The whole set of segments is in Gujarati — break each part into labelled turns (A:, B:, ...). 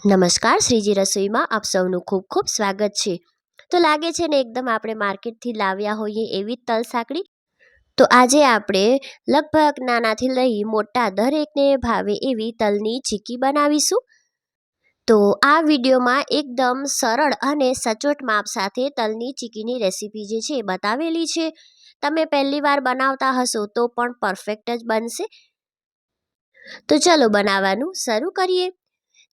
A: નમસ્કાર, શ્રીજી રસોઈમાં આપ સૌનું ખૂબ ખૂબ સ્વાગત છે. તો લાગે છે ને એકદમ આપણે માર્કેટથી લાવ્યા હોઈએ એવી તલ સાંકળી તો આજે આપણે લગભગ નાનાથી લઈ મોટા દરેકને ભાવે એવી તલની ચીકી બનાવીશું. તો આ વિડીયોમાં એકદમ સરળ અને સચોટ માપ સાથે તલની ચીકીની રેસીપી જે છે બતાવેલી છે. તમે પહેલી વાર બનાવતા હશો તો પણ પરફેક્ટ જ બનશે. તો ચલો બનાવવાનું શરૂ કરીએ.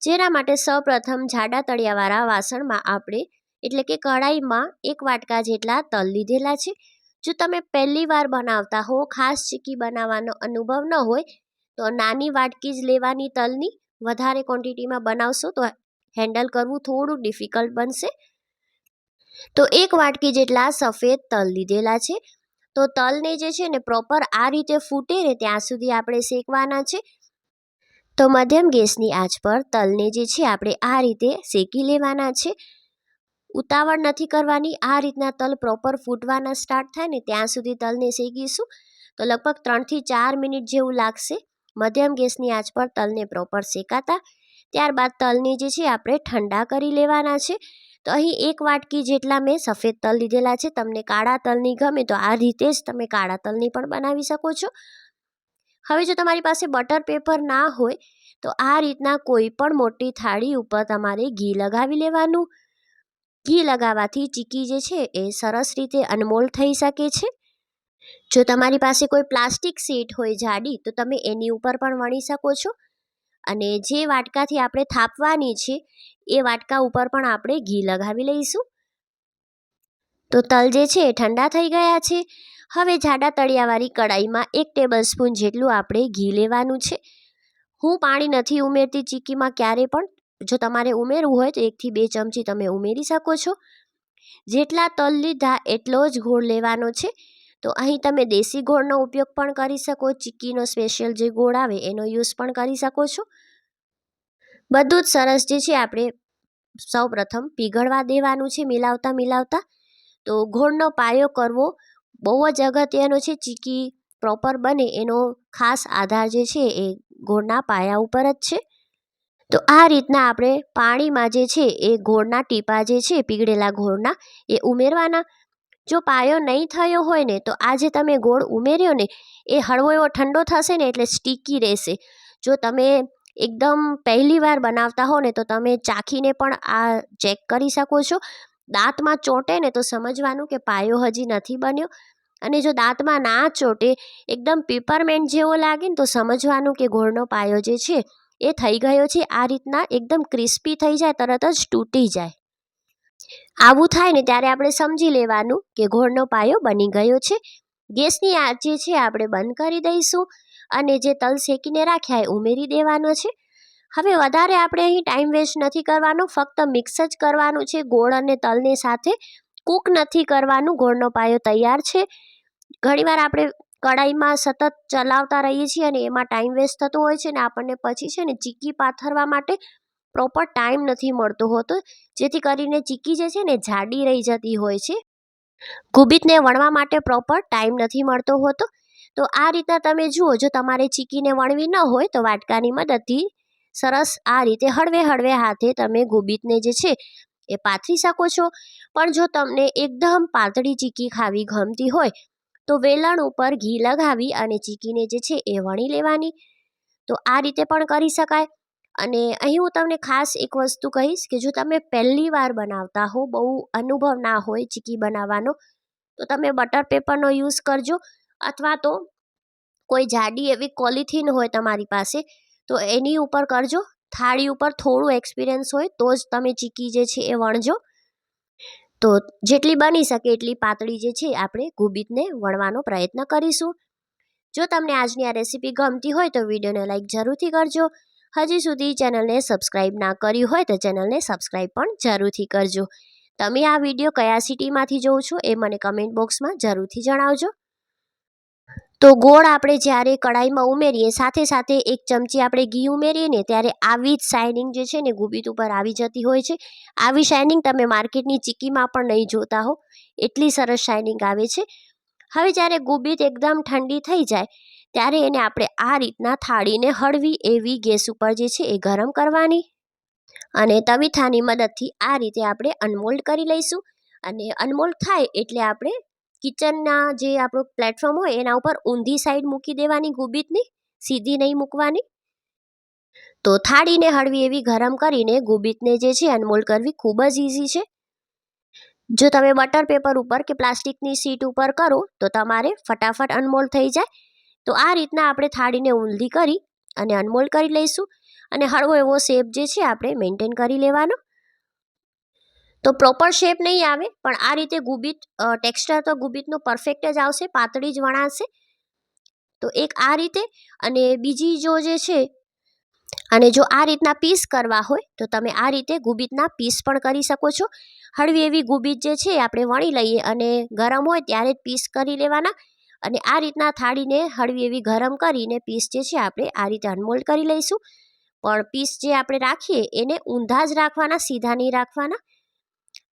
A: જેના માટે સૌપ્રથમ જાડા તળિયાવાળા વાસણમાં આપણે, એટલે કે કઢાઈમાં, એક વાટકા જેટલા તલ લીધેલા છે. જો તમે પહેલી વાર બનાવતા હો, ખાસ ચીકી બનાવવાનો અનુભવ ન હોય, તો નાની વાટકી જ લેવાની તલની વધારે ક્વોન્ટિટીમાં બનાવશો તો હેન્ડલ કરવું થોડું ડિફિકલ્ટ બનશે. તો એક વાટકી જેટલા સફેદ તલ લીધેલા છે. તો તલને જે છે ને પ્રોપર આ રીતે ફૂટે ને ત્યાં સુધી આપણે શેકવાના છે. તો મધ્યમ ગેસની આંચ પર તલને જે છે આપણે આ રીતે શેકી લેવાના છે. ઉતાવળ નથી કરવાની, આ રીતના તલ પ્રોપર ફૂટવાના સ્ટાર્ટ થાય ને ત્યાં સુધી તલને શેકીશું. તો લગભગ ત્રણથી ચાર મિનિટ જેવું લાગશે મધ્યમ ગેસની આંચ પર તલને પ્રોપર શેકાતા. ત્યારબાદ તલને જે છે આપણે ઠંડા કરી લેવાના છે. તો અહીં એક વાટકી જેટલા મેં સફેદ તલ લીધેલા છે. તમને કાળા તલની ગમે તો આ રીતે જ તમે કાળા તલની પણ બનાવી શકો છો. હવે જો તમારી પાસે બટર પેપર ના હોય, તો આ રીતના કોઈ પણ મોટી થાળી ઉપર તમારે ઘી લગાવી લેવાનું. ઘી લગાવવાથી ચીકી જે છે એ સરસ રીતે અનમોલ થઈ શકે છે. જો તમારી પાસે કોઈ પ્લાસ્ટિક સીટ હોય જાડી, તો તમે એની ઉપર પણ વણી શકો છો. અને જે વાટકાથી આપણે થાપવાની છે, એ વાટકા ઉપર પણ આપણે ઘી લગાવી લઈશું. તો તલ જે છે એ ઠંડા થઈ ગયા છે. હવે જાડા તળિયાવાળી કડાઈમાં એક ટેબલ સ્પૂન જેટલું આપણે ઘી લેવાનું છે. હું પાણી નથી ઉમેરતી ચીકીમાં ક્યારે પણ. જો તમારે ઉમેરવું હોય તો એકથી બે ચમચી તમે ઉમેરી શકો છો. જેટલા તલ લીધા એટલો જ ગોળ લેવાનો છે. તો અહીં તમે દેશી ગોળનો ઉપયોગ પણ કરી શકો, ચીકીનો સ્પેશિયલ જે ગોળ આવે એનો યુઝ પણ કરી શકો છો. બધું જ સરસ જે છે આપણે સૌ પ્રથમ પીગળવા દેવાનું છે મિલાવતા મિલાવતા. તો ગોળનો પાયો કરવો બહુ જ અગત્યનો છે ચીકી પ્રોપર બને એનો ખાસ આધાર જે છે એ ગોળના પાયા ઉપર જ છે. તો આ રીતના આપણે પાણીમાં જે છે એ ગોળના ટીપા જે છે પીગળેલા ગોળના એ ઉમેરવાના. જો પાયો નહીં થયો હોય ને તો આ જે તમે ગોળ ઉમેર્યો ને એ હળવો એવો ઠંડો થશે ને એટલે સ્ટીકી રહેશે. જો તમે એકદમ પહેલી વાર બનાવતા હો ને તો તમે ચાખીને પણ આ ચેક કરી શકો છો. દાંતમાં ચોંટે ને તો સમજવાનું કે પાયો હજી નથી બન્યો. અને જો દાંતમાં ના ચોંટે, એકદમ પીપરમેન્ટ જેવો લાગે ને તો સમજવાનું કે ગોળનો પાયો જે છે, એ થઈ ગયો છે. આ રીતના એકદમ ક્રિસ્પી થઈ જાય, તરત જ તૂટી જાય. આવું થાય ને ત્યારે આપણે સમજી લેવાનું કે ગોળનો પાયો બની ગયો છે. ગેસની આંચ જે છે, આપણે બંધ કરી દઈશું અને જે તલ શેકીને રાખ્યા, એ ઉમેરી દેવાનો છે. હવે વધારે આપણે અહીં ટાઈમ વેસ્ટ નથી કરવાનો, ફક્ત મિક્સ જ કરવાનું છે. ગોળ અને તલને સાથે કૂક નથી કરવાનું. ગોળનો પાયો તૈયાર છે. ઘણીવાર આપણે કડાઈમાં સતત ચલાવતા રહીએ છીએ અને એમાં ટાઈમ વેસ્ટ થતો હોય છે ને આપણને પછી છે ને ચીકી પાથરવા માટે પ્રોપર ટાઈમ નથી મળતો હોતો. જેથી કરીને ચીકી જે છે ને જાડી રહી જતી હોય છે. ગુબીતને વણવા માટે પ્રોપર ટાઈમ નથી મળતો હોતો. તો આ રીતના તમે જુઓ, જો તમારે ચીકીને વણવી ન હોય તો વાટકાની મદદથી સરસ આ રીતે હળવે હળવે હાથે તમે ગોબીતને જે છે એ પાથરી શકો છો. પણ જો તમને એકદમ પાતળી ચીકી ખાવી ગમતી હોય, તો વેલણ ઉપર ઘી લગાવી અને ચીકીને જે છે એ વણી લેવાની. તો આ રીતે પણ કરી શકાય. અને અહીં હું તમને ખાસ એક વસ્તુ કહીશ કે જો તમે પહેલી વાર બનાવતા હો, બહુ અનુભવ ના હોય ચીકી બનાવવાનો, તો તમે બટર પેપરનો યુઝ કરજો. અથવા તો કોઈ જાડી એવી કોલિથીન હોય તમારી પાસે તો એની ઉપર કરજો. થાળી ઉપર થોડું એક્સપિરિયન્સ હોય તો જ તમે ચીકી જે છે એ વણજો. તો જેટલી બની શકે એટલી પાતળી જે છે આપણે ગુબીતને વણવાનો પ્રયત્ન કરીશું. જો તમને આજની આ રેસીપી ગમતી હોય તો વિડીયોને લાઇક જરૂરથી કરજો. હજી સુધી ચેનલને સબસ્ક્રાઈબ ના કરી હોય તો ચેનલને સબસ્ક્રાઈબ પણ જરૂરથી કરજો. તમે આ વીડિયો કયા સિટીમાંથી જોઉં છો એ મને કમેન્ટ બોક્સમાં જરૂરથી જણાવજો. તો ગોળ આપણે જ્યારે કડાઈમાં ઉમેરીએ, સાથે સાથે એક ચમચી આપણે ઘી ઉમેરીએ ને ત્યારે આવી જ શાઇનિંગ જે છે ને ગુબીત ઉપર આવી જતી હોય છે. આવી શાઇનિંગ તમે માર્કેટની ચીકીમાં પણ નહીં જોતા હો. એટલી સરસ શાઇનિંગ આવે છે. હવે જ્યારે ગુબીત એકદમ ઠંડી થઈ જાય, ત્યારે એને આપણે આ રીતના થાળીને હળવી એવી ગેસ ઉપર જે છે એ ગરમ કરવાની અને તવીથાની મદદથી આ રીતે આપણે અનમોલ્ડ કરી લઈશું. અને અનમોલ્ડ થાય એટલે આપણે કિચનના જે આપણું પ્લેટફોર્મ હોય એના ઉપર ઊંધી સાઈડ મૂકી દેવાની ગુબીતની સીધી નહીં મૂકવાની. તો થાળીને હળવી એવી ગરમ કરીને ગુબીતને જે છે અનમોલ્ડ કરવી ખૂબ જ ઇઝી છે. જો તમે બટર પેપર ઉપર કે પ્લાસ્ટિકની શીટ ઉપર કરો, તો તમારે ફટાફટ અનમોલ્ડ થઈ જાય. તો આ રીતના આપણે થાળીને ઊંધી કરી અને અનમોલ કરી લઈશું. અને હળવો એવો શેપ જે છે આપણે મેન્ટેન કરી લેવાનો. તો પ્રોપર શેપ નહીં આવે, પણ આ રીતે ગુબીત ટેક્સચર તો ગુબીતનું પરફેક્ટ જ આવશે, પાતળી જ વણાશે. તો એક આ રીતે અને બીજી જો જે છે, અને જો આ રીતના પીસ કરવા હોય, તો તમે આ રીતે ગુબીતના પીસ પણ કરી શકો છો. હળવી એવી ગુબીત જે છે આપણે વણી લઈએ અને ગરમ હોય ત્યારે જ પીસ કરી લેવાના. અને આ રીતના થાળીને હળવી એવી ગરમ કરીને પીસ જે છે આપણે આ રીતે અનમોલ્ડ કરી લઈશું. પણ પીસ જે આપણે રાખીએ, એને ઊંધા જ રાખવાના, સીધા નહીં રાખવાના.